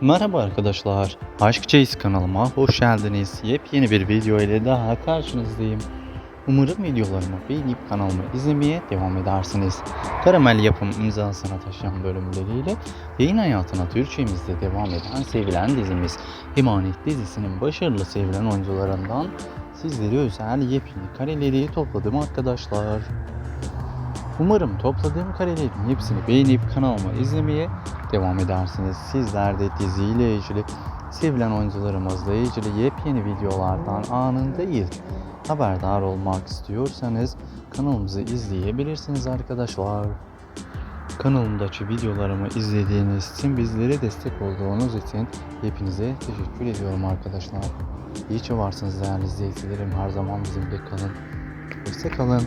Merhaba arkadaşlar. Aşk Chase kanalıma hoş geldiniz. Yepyeni bir video ile daha karşınızdayım. Umarım videolarımı beğenip kanalımı izlemeye devam edersiniz. Karamel yapım imzasına taşıyan bölümleriyle yayın hayatına Türkçemizde devam eden sevilen dizimiz Emanet dizisinin başarılı sevilen oyuncularından sizlere özel yepyeni kareleri topladım arkadaşlar. Umarım topladığım karelerin hepsini beğenip kanalıma izlemeye devam edersiniz. Sizler de diziyle ilgili sevilen oyuncularımızla ilgili yepyeni videolardan anında ilk haberdar olmak istiyorsanız kanalımızı izleyebilirsiniz arkadaşlar. Kanalımdaki videolarımı izlediğiniz için bizlere destek olduğunuz için hepinize teşekkür ediyorum arkadaşlar. İyi ki varsınız değerli izleyicilerim. Her zaman bizimle kalın. Hoşçakalın.